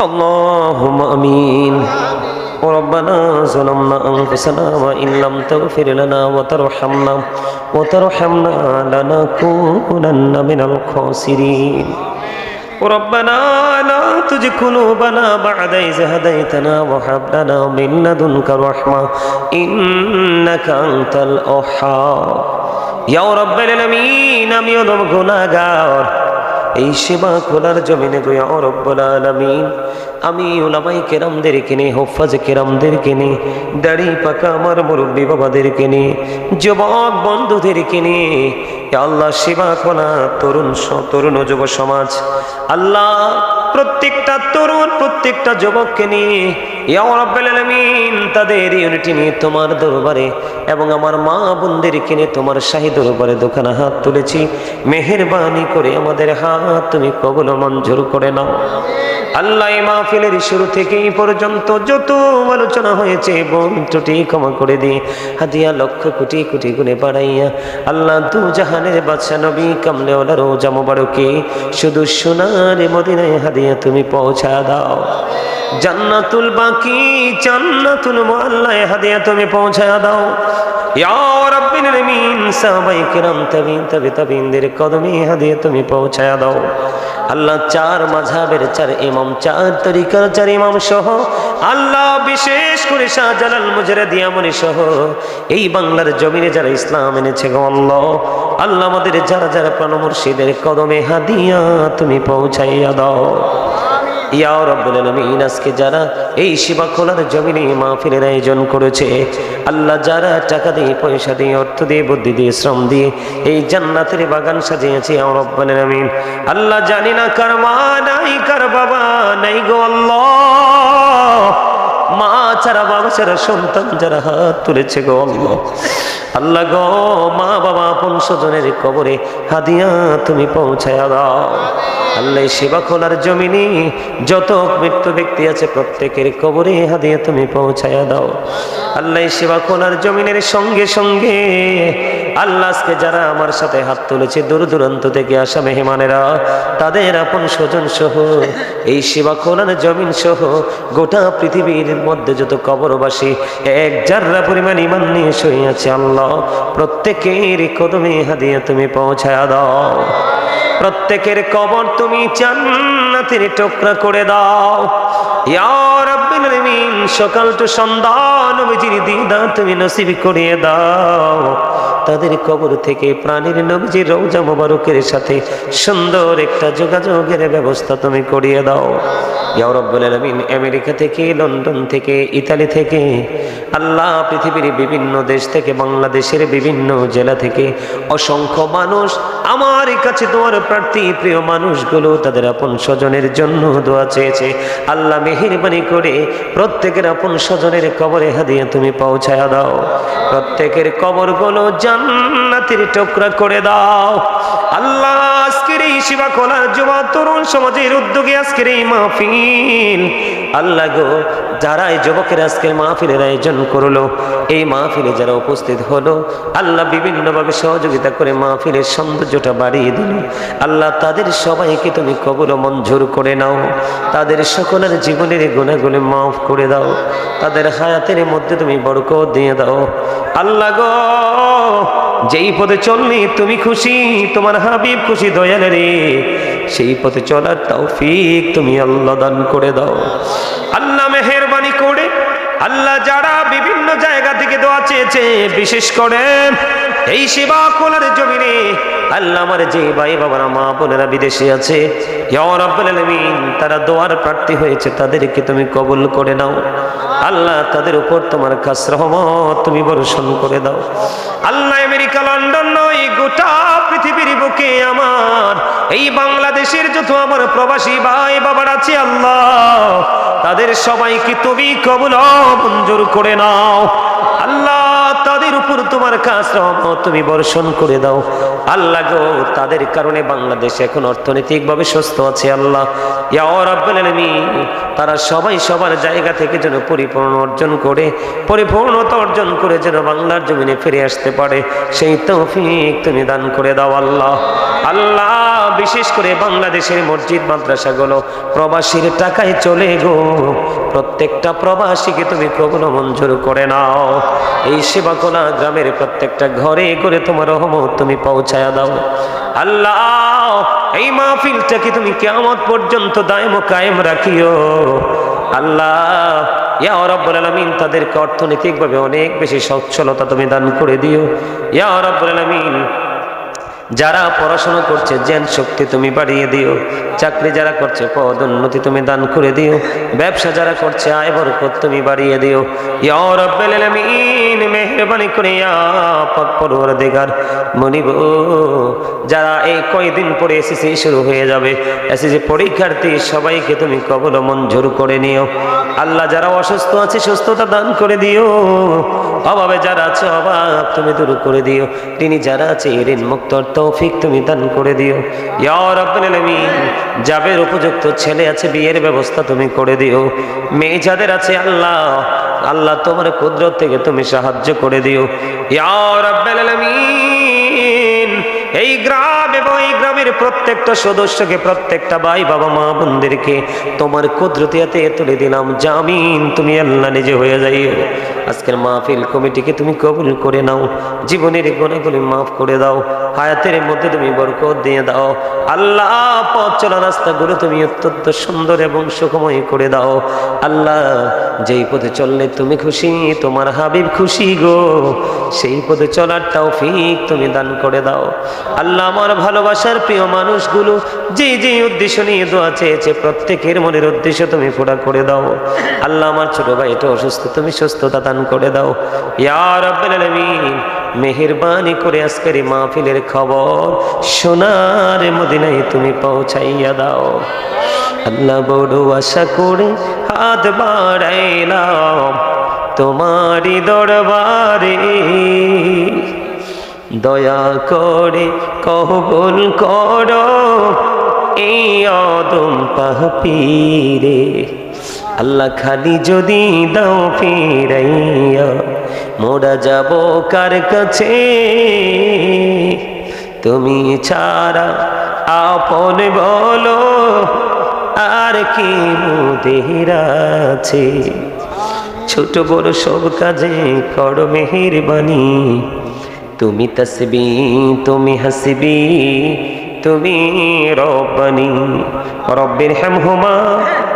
اللهم امين وربنا ظلمنا انفسنا وان لم تغفر لنا وترحمنا وترحمنا لنكونن من الخاسرين ربنا لا تزغ قلوبنا بعد إذ هديتنا وهب لنا من لدنك رحمة إنك أنت الوهاب ইয়া রব্বাল আলামিন আমি হলাম গুনাহগার এই সেবা খোলার জমিনে দয়া অরব্বুল আলমিন। আমি ওলামাই কেরামদের কিনে হোফাজ কেরামদের কিনে দাড়ি পাকা আমার মুরব্বী বাবাদের কিনে যুবক বন্ধুদের কেনে আল্লাহ সেবা খোলা তরুণ তরুণ যুব সমাজ, আল্লাহ প্রত্যেকটা তরুণ, প্রত্যেকটা যুবককে নিয়ে তাদের ইউনিটি নিয়ে তোমার দরবারে এবং আমার মা বোনদের নিয়ে তোমার শাহী দরবারে দোকানে হাত তুলেছি। মেহেরবানি করে আমাদের হাত তুমি কবল মঞ্জুর করে নাও। আল্লাহ মাহফিলের শুরু থেকে পর্যন্ত যত আলোচনা হয়েছে বোন ত্রুটি ক্ষমা করে দিয়ে হাদিয়া লক্ষ কোটি কোটি গুণে বাড়াইয়া, আল্লাহ দু জাহানের বাদশা নবী কামলে রোজা মোবারকে শুধু সোনার মদিনায় হাদিয়া তুমি পৌঁছা দাও। জান্নাতুল বাকি জান্নাতুল মোয়াল্লায় হাদিয়া তুমি পৌঁছা দাও। তুমি পৌঁছা দাও। আল্লাহ চার চার ইমাম, চার চার ইমাম আল্লাহ বিশেষ করে মুজরে এই বাংলার জমিনে যারা ইসলাম এনেছে গো আল্লাহ আমাদের যারা যারা প্রাণ মুর্শিদের কদমে হাদিয়া তুমি পৌঁছাইয়া দাও। ইয়া রব্বুল আলামিন, আজকে যারা এই সেবা খোলার জমিনে মাহফিলের আয়োজন করেছে, আল্লাহ যারা টাকা দিয়ে, পয়সা দিয়ে, অর্থ দিয়ে, বুদ্ধি দিয়ে, শ্রম দিয়ে এই জান্নাতের বাগান সাজিয়েছে, ইয়া রব্বুল আলামিন। আল্লাহ জানি না কার মা নাই, কার বাবা নাই গো আল্লাহ। মা ছাড়া বাবা ছাড়া সন্তান, যারা হাত তুলেছে গো আল্লাহ। আল্লাহ গো, মা, বাবা, আপন স্বজনের কবরে হাদিয়া তুমি পৌঁছায়া দাও। আল্লাহ সেবা খোলার জমিনে যত মৃত্যু ব্যক্তি আছে প্রত্যেকের কবরে হাদিয়া তুমি পৌঁছায়া দাও। আল্লাহ সেবা খোলার জমিনের সঙ্গে সঙ্গে আল্লাহ আজকে যারা আমার সাথে হাত তুলেছে, দূর দূরান্ত থেকে আসা মেহমানেরা, তাদের আপন স্বজন সহ এই সেবা খোলার জমিন সহ গোটা পৃথিবীর মধ্যে যত কবরবাসী, এক যার্রা পরিমাণ ইমান নিয়ে শুয়েছে আল্লাহ, প্রত্যেকের কদমে হাদিয়া তুমি পৌঁছায়া দাও। প্রত্যেকের কবর তুমি জান্নাতের টুকরা করে দাও। সকাল টু সন্ধ্যা নবীজির দিদার তুমি নসিব করিয়ে দাও। তাদের কবর থেকে প্রাণীর নবীজির রৌজা মোবারকের সাথে সুন্দর একটা যোগাযোগের ব্যবস্থা তুমি করিয়ে দাও। ইয়া রাব্বুল আলামিন, আমেরিকা থেকে, লন্ডন থেকে, ইতালি থেকে, আল্লাহ পৃথিবীর বিভিন্ন দেশ থেকে, বাংলাদেশের বিভিন্ন জেলা থেকে অসংখ্য মানুষ, আমার কাছে তোমার প্রার্থী, প্রিয় মানুষগুলো তাদের আপন স্বজনের জন্য দোয়া চেয়েছে। আল্লাহ মেহেরবানি করে প্রত্যেকের আপন স্বজনের কবরে হাদিয়ে তুমি পৌঁছায়া দাও। প্রত্যেকের কবরগুলো জান্নাতের টুকরা করে দাও। আল্লাহ আজকের এই সেবা খোলার যুবা তরুণ সমাজের উদ্যোগে আজকের এই মাহফিল। আল্লাহ গো, যারা এই যুবকের আজকের মাহফিলের আয়োজন করল, এই মাহফিলে যারা উপস্থিত হলো, আল্লাহ বিভিন্নভাবে সহযোগিতা করে মাহফিলের সৌন্দর্যটা বাড়িয়ে দিল। আল্লাহ তাদের সবাইকে তুমি কবল মঞ্জুর করে নাও। তাদের সকলের জীবনের গুণাগুলি মাফ করে দাও। তাদের হায়াতের মধ্যে তুমি বরকত দিয়ে দাও। আল্লাহ গো যেই পথে চললে তুমি খুশি, তোমার হাবিব খুশি, দয়াল রে। সেই পথে চলার তৌফিক তুমি আল্লাহ দান করে দাও। আল্লাহ মেহেরবানি করে, আল্লাহ যারা বিভিন্ন জায়গা থেকে দোয়া চেয়েছে, বিশেষ করে এই সেবা খোলার জমিনে আল্লাহ আমার যে ভাই বাবারা, মা বোনেরা বিদেশে আছে তারা দোয়ার প্রার্থী হয়েছে, তাদেরকে তুমি কবুল করে নাও। আল্লাহ তাদের উপর তোমার রহমত তুমি বর্ষণ করে দাও। আল্লাহ আমেরিকা, লন্ডন নয়, গোটা পৃথিবীর বুকে আমার এই বাংলাদেশের যত আমার প্রবাসী ভাই বাবার আছে, আল্লাহ, তাদের সবাইকে তুমি কবুল মঞ্জুর করে নাও। আল্লাহ তাদের উপর তোমার কাজ তুমি বর্ষণ করে দাও। আল্লাহ গো, তাদের কারণে বাংলাদেশ এখন অর্থনৈতিকভাবে সুস্থ আছে আল্লাহ। তারা সবাই সবার জায়গা থেকে যেন পরিপূর্ণ অর্জন করে, পরিপূর্ণতা অর্জন করে যেন বাংলার জমিনে ফিরে আসতে পারে। সেই তৌফিক তুমি দান করে দাও আল্লাহ। আল্লাহ, বিশেষ করে বাংলাদেশের মসজিদ, মাদ্রাসাগুলো, প্রবাসীর টাকায় চলে গো। প্রত্যেকটা প্রবাসীকে তুমি কবল মঞ্জুর করে নাও। এই সেবাকোনা গ্রামের প্রত্যেকটা ঘরে করে তোমার রহমত তুমি পৌঁছায়া দাও। আল্লাহ, এই মাহফিলটাকে তুমি কেমন পর্যন্ত দায়ম কায়েম রাখিও? আল্লাহ, ইয়া রব্বুল আলামিন তাদেরকে অর্থনৈতিকভাবে অনেক বেশি সচ্ছলতা তুমি দান করে দিও। ইয়া রব্বুল আলামিন যারা পড়াশোনা করছে, জ্ঞান শক্তি তুমি বাড়িয়ে দিও। চাকরি যারা করছে, পদ উন্নতি তুমি দান করে দিও। ব্যবসা যারা করছে, আয় বরকত তুমি বাড়িয়ে দিও। আলামিন করে পরওয়ারদিগার মনিব। যারা এই কয়দিন পরে এসএসসি শুরু হয়ে যাবে, এসএসসি পরীক্ষার্থী, সবাইকে তুমি কবল মঞ্জুর করে নিও। আল্লাহ যারা অসুস্থ আছে, সুস্থতা দান করে দিও। অভাবে যারা আছে, অভাব তুমি দূর করে দিও। তিনি যারা আছে ঋণ মুক্তর তৌফিক তুমি দান করে দিও। যাবের উপযুক্ত ছেলে আছে, বিয়ের ব্যবস্থা তুমি করে দিও। মেয়ে যাদের আছে, আল্লাহ আল্লাহ তোমার কুদরত থেকে তুমি সাহায্য করে দিও। ইয়ার আলামিন এই গ্রাম এবং এই গ্রামের প্রত্যেকটা সদস্যকে, প্রত্যেকটা ভাই বাবা, মা, বোনদেরকে তোমার কুদরতিয়াতে তুলে দিলাম। জামিন তুমি আল্লাহ নিজে হয়ে যাইও আজকের মাহফিল কমিটিকে তুমি কবুল করে নাও। জীবনের গুণাগুলি মাফ করে দাও। হায়াতের মধ্যে তুমি বরকত দিয়ে দাও। আল্লাহ পথ চলা রাস্তাগুলো তুমি অত্যন্ত সুন্দর এবং সুখময় করে দাও। আল্লাহ যেই পথে চললে তুমি খুশি, তোমার হাবিব খুশি গো। সেই পথে চলার তৌফিক তুমি দান করে দাও। আল্লাহ আমার ভালোবাসার প্রিয় মানুষগুলো যে যে উদ্দেশ্য নিয়ে দোয়া চেয়েছে, প্রত্যেকের মনের উদ্দেশ্য তুমি পুরা করে দাও। আল্লাহ আমার ছোট ভাই, এটা অসুস্থ, তুমি সুস্থতা দান করে দাও। ইয়ার মেহরবানি করে আজকের মাহফিলের খবর সোনার মদিনায় তুমি পৌঁছাইয়া দাও। আল্লাহ বড় আশা করে হাত বাড়াইলাম তোমারই দরবারে। দয়া করে কবুল করো এই অদম পাহপিরে আল্লাহ খালি যদি দাও ফিরাইয়া, মোরা যাব কার কাছে? তুমি ছাড়া আপন বলো, আর কি মুদের আছে? ছোট বড় সব কাজে কর মেহেরবানি। তুমি তসবি, তুমি হাসবি, তুমি রব্বানি। রব্বের হামহুমা কামা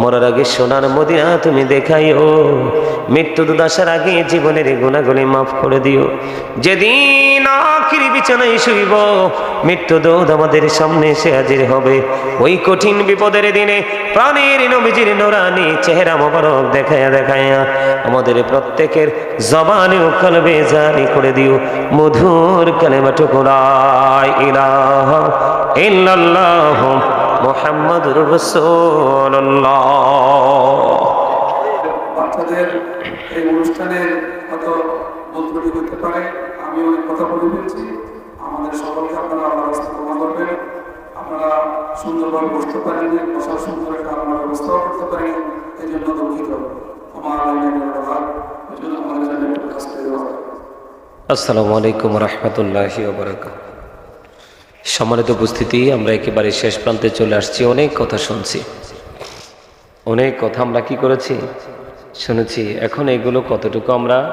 মরার আগে সোনার মদিনা তুমি দেখাইও। মৃত্যু দুদাসার আগে জীবনের গুণাগুলি মাফ করে দিও। যেদিন আখিরি বিছানায় শুইব, মৃত্যু দৌদ আমাদের সামনে এসে হাজির হবে। ওই কঠিন বিপদের দিনে প্রাণের নবীজির নোরানি চেহারা মোবারক দেখায়া দেখায়া আমাদের প্রত্যেকের জবানে ও কলবে জারি করে দিও। মধুর কালেমা টুকুরাই ইলাহা ইল্লাল্লাহ বাচ্চাদের এই অনুষ্ঠানে হয়তো বন্ধুটি হতে পারে? আমি অনেক কথা বলে ফেলছি। আমাদের সকলকে আপনারা আল্লাহ রাস্তা ক্ষমা করবেন। আপনারা সুন্দরভাবে বসতে পারেন বসার সুন্দর একটা ব্যবস্থাও করতে পারি এই জন্য দুঃখিত। আমার আসসালামু আলাইকুম রহমতুল্লাহি সম্মানিত উপস্থিতি, আমরা একেবারে শেষ প্রান্তে চলে আসছি। অনেক কথা শুনছি। অনেক কথা আমরা কি করেছি? শুনেছি। এখন এগুলো কতটুকু আমরা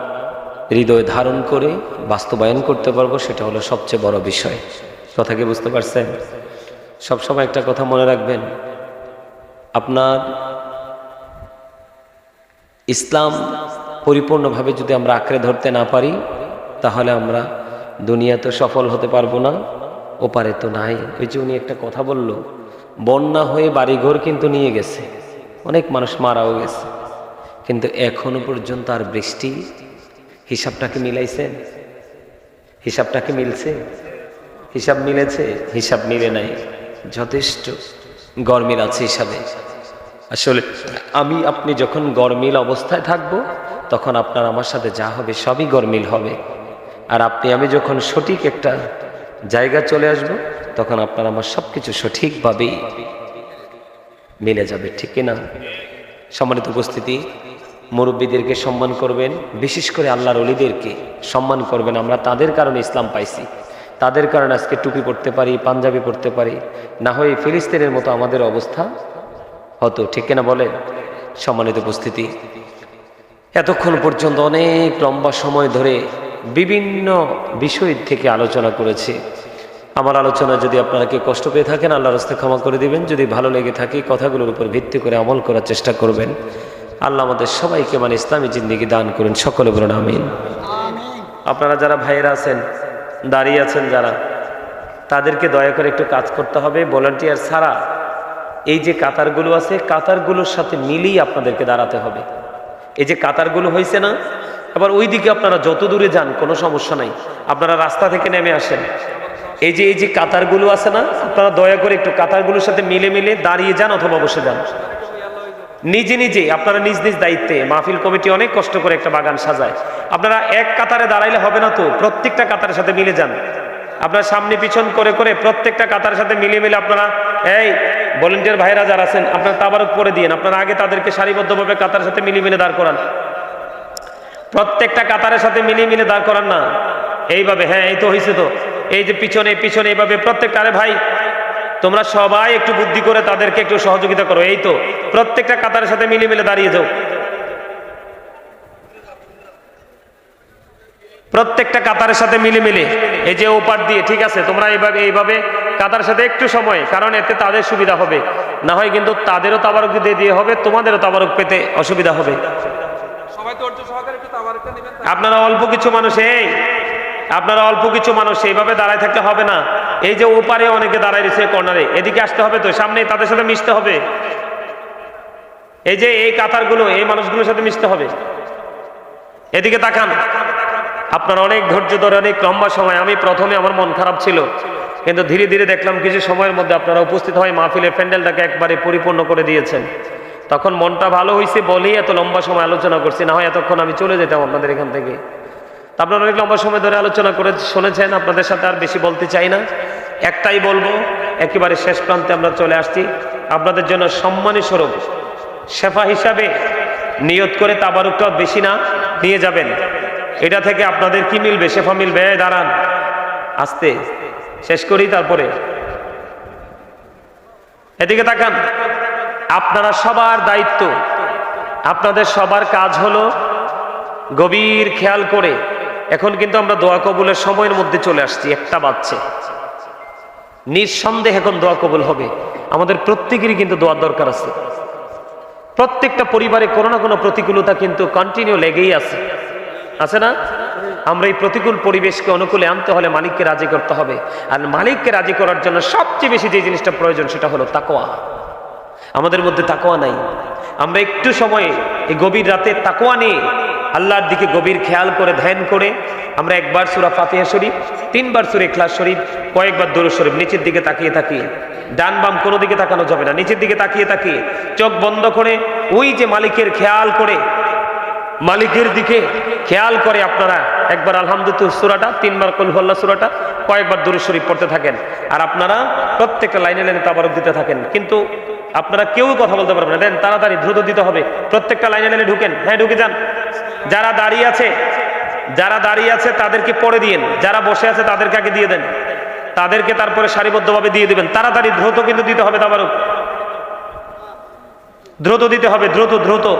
হৃদয় ধারণ করে বাস্তবায়ন করতে পারব, সেটা হলো সবচেয়ে বড় বিষয়। কথা কি বুঝতে পারছেন? সবসময় একটা কথা মনে রাখবেন। আপনার ইসলাম পরিপূর্ণভাবে যদি আমরা আঁকড়ে ধরতে না পারি, তাহলে আমরা দুনিয়াতে সফল হতে পারব না। ওপারে তো নাই। ওই যে উনি একটা কথা বলল, বন্যা হয়ে বাড়িঘর কিন্তু নিয়ে গেছে, অনেক মানুষ মারাও গেছে। কিন্তু এখনও পর্যন্ত আর বৃষ্টি, হিসাবটাকে মিলাইছেন হিসাবটাকে মিলছে? হিসাব মিলেছে? হিসাব মিলে নাই। যথেষ্ট গরমিল আছে হিসাবে। আসলে আমি, আপনি যখন গরমিল অবস্থায় থাকব, তখন আপনার আমার সাথে যা হবে সবই গরমিল হবে। আর আপনি, আমি যখন সঠিক একটা জায়গা চলে আসব, তখন আপনার আমার সব কিছু সঠিকভাবেই মিলে যাবে, ঠিক কিনা? সম্মানিত উপস্থিতি, মুরব্বীদেরকে সম্মান করবেন, বিশেষ করে আল্লাহর অলিদেরকে সম্মান করবেন, আমরা তাদের কারণে ইসলাম পাইছি। তাদের কারণে আজকে টুপি পড়তে পারি, পাঞ্জাবি পড়তে পারি, না হয় ফিলিস্তিনের মতো আমাদের অবস্থা হতো, ঠিক কিনা বলেন? সম্মানিত উপস্থিতি, এতক্ষণ পর্যন্ত অনেক লম্বা সময় ধরে বিভিন্ন বিষয় থেকে আলোচনা করেছে। আমার আলোচনা যদি আপনারা কি কষ্ট পেয়ে থাকেন, আল্লাহর রাস্তায় ক্ষমা করে দিবেন। যদি ভালো লেগে থাকে, কথাগুলোর উপর ভিত্তি করে আমল করার চেষ্টা করবেন। আল্লাহ আমাদের সবাইকে মানে ইসলামী জিন্দিগি দান করেন। সকলে বলুন, আমিন। আপনারা যারা ভাইয়েরা আছেন, দাঁড়িয়ে আছেন যারা, তাদেরকে দয়া করে একটু কাজ করতে হবে। ভলান্টিয়ার ছাড়া এই যে কাতারগুলো আছে, কাতারগুলোর সাথে মিলিয়ে আপনাদেরকে দাঁড়াতে হবে। এই যে কাতারগুলো হয়েছে না আবার ওই দিকে আপনারা যত দূরে যান, কোনো সমস্যা নাই। আপনারা রাস্তা থেকে নেমে আসেন। এই যে এই যে কাতারগুলো আছে না, আপনারা দয়া করে একটু কাতারগুলোর সাথে মিলে মিলে দাঁড়িয়ে যান অথবা বসে যান। নিজে নিজে, আপনারা নিজ নিজ দায়িত্বে, মাহফিল কমিটি অনেক কষ্ট করে একটা বাগান সাজায়। আপনারা এক কাতারে দাঁড়াইলে হবে না তো, প্রত্যেকটা কাতারের সাথে মিলে যান। আপনার সামনে পিছন করে করে প্রত্যেকটা কাতারের সাথে মিলে মিলে আপনারা, এই ভলেন্টিয়ার ভাইরা যারা আছেন, আপনারা তাবারক করে দিয়েন। আপনারা আগে তাদেরকে সারিবদ্ধভাবে কাতারের সাথে মিলে মিলে দাঁড় করান। প্রত্যেকটা কাতারের সাথে মিলিয়ে মিলে দাঁড় করান না। এইভাবে হ্যাঁ এই তো হয়েছে তো। এই যে পিছনে পিছনে, এইভাবে প্রত্যেকটা আরে ভাই, তোমরা সবাই একটু বুদ্ধি করে তাদেরকে একটু সহযোগিতা করো। এই তো, প্রত্যেকটা কাতারের সাথে মিলিয়ে মিলে দাঁড়িয়ে যাও। প্রত্যেকটা কাতারের সাথে মিলে মিলে এই যে ওপার দিয়ে, ঠিক আছে, তোমরা এইভাবে এইভাবে কাতার সাথে একটু সময়, কারণ এতে তাদের সুবিধা হবে। না হয় কিন্তু তাদেরও তাবারক দিয়ে দিয়ে হবে, তোমাদেরও তাবারক পেতে অসুবিধা হবে সবাই ধৈর্য সহকারে একটু তাবারকটা নেবেন আপনারা অল্প কিছু মানুষ, এই, আপনারা অল্প কিছু মানুষ, এইভাবে দাঁড়ায় থাকতে হবে না। এই যে ওপারে অনেকে দাঁড়ায় রয়েছে কর্নারে এদিকে আসতে হবে তো সামনে তাদের সাথে মিশতে হবে। এই যে এই কাতারগুলো, এই মানুষগুলোর সাথে মিশতে হবে। এদিকে তাকান। আপনার অনেক ধৈর্য ধরে, অনেক লম্বা সময়, আমি প্রথমে আমার মন খারাপ ছিল। কিন্তু ধীরে ধীরে দেখলাম কিছু সময়ের মধ্যে আপনারা উপস্থিত হয় মাহফিলের প্যান্ডেলটাকে একবারে পরিপূর্ণ করে দিয়েছেন। তখন মনটা ভালো হয়েছে বলেই এত লম্বা সময় আলোচনা করছি, না হয় এতক্ষণ আমি চলে যেতাম আপনাদের এখান থেকে। আপনারা অনেক লম্বা সময় ধরে আলোচনা করে শুনেছেন, আপনাদের সাথে আর বেশি বলতে চাই না। একটাই বলব, একেবারে শেষ প্রান্তে আমরা চলে আসছি। আপনাদের জন্য সম্মানী স্বরূপ, শেফা হিসাবে নিয়ত করে তাবারুকটা বেশি না, নিয়ে যাবেন। এটা থেকে আপনাদের কি মিলবে? শেফা মিলবে? দাঁড়ান, আসতে, শেষ করি তারপরে। এদিকে তাকান। আপনারা সবার দায়িত্ব। আপনাদের সবার কাজ হলো গভীর খেয়াল করে। এখন কিন্তু আমরা দোয়া কবুলের সময়ের মধ্যে চলে আসছি, একটা বাচ্চে নিঃসন্দেহে এখন দোয়া কবুল হবে। আমাদের প্রত্যেকেরই কিন্তু দোয়ার দরকার আছে। প্রত্যেকটা পরিবারে কোনো না কোনো প্রতিকূলতা কিন্তু কন্টিনিউ লেগেই আছে। আছে না? আমরা এই প্রতিকূল পরিবেশকে অনুকূলে আনতে হলে মালিককে রাজি করতে হবে। আর মালিককে রাজি করার জন্য সবচেয়ে বেশি যে জিনিসটা প্রয়োজন সেটা হলো তাকোয়া আমাদের মধ্যে তাকোয়া নাই। আমরা একটু সময় এই গভীর রাতে তাকোয়া নিয়ে আল্লাহর দিকে গভীর খেয়াল করে, ধ্যান করে আমরা একবার সুরা ফাতিহা শরীফ, তিনবার সুরে ইখলাস শরীফ, কয়েকবার দরুদ শরীফ নিচের দিকে তাকিয়ে তাকিয়ে, ডান বাম কোনো দিকে তাকানো যাবে না, নিচের দিকে তাকিয়ে তাকিয়ে চোখ বন্ধ করে ওই যে মালিকের খেয়াল করে, মালিকের দিকে খেয়াল করে আপনারা একবার আলহামদুলিল্লাহ সুরাটা, তিনবার কলহল্লা সুরাটা, কয়েকবার দরুদ শরীফ পড়তে থাকেন। আর আপনারা প্রত্যেকটা লাইনে লাইনে তাবারক দিতে থাকেন। কিন্তু আপনারা কেউ কথা বলতে পারবেন না। দেন তাড়াতাড়ি দ্রুত দিতে হবে। প্রত্যেকটা লাইনে লাইনে ঢুকেন। হ্যাঁ ঢুকে যান। যারা দাঁড়িয়ে আছে, যারা দাঁড়িয়ে আছে তাদেরকে পরে দিয়েন। যারা বসে আছে তাদেরকে আগে দিয়ে দেন। তাদেরকে তারপরে সারিবদ্ধভাবে দিয়ে দেবেন। তাড়াতাড়ি দ্রুত কিন্তু দিতে হবে তাবারক। দ্রুত দিতে হবে, দ্রুত দ্রুত।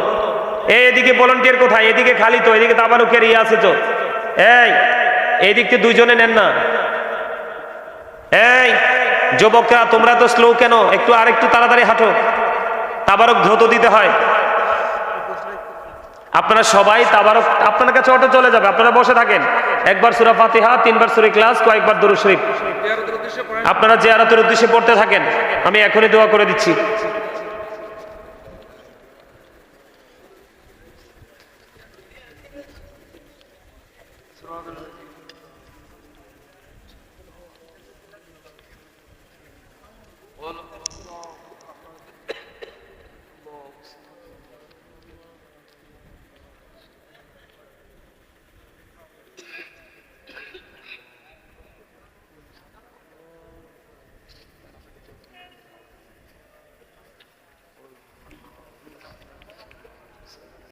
এদিকে ভলান্টিয়ার কোথায়? এদিকে খালি তো, এদিকে তাবারুকের ইয়ে আছে তো। এই, এদিক থেকে দুইজনে নেন না। এই যুবকরা, তোমরা তো স্লো কেন? একটু আর একটু তাড়াতাড়ি হাঁটো। তাবারক দ্রুত দিতে হয়। আপনারা সবাই তাবারক, আপনার কাছে অটো চলে যাবে, আপনারা বসে থাকেন। একবার সুরা ফাতিহা, তিনবার সুরে ক্লাস কয়েকবার দরুদ শরীফ। আপনারা জিয়ারতের উদ্দেশ্যে পড়তে থাকেন। আমি এখনই দোয়া করে দিচ্ছি।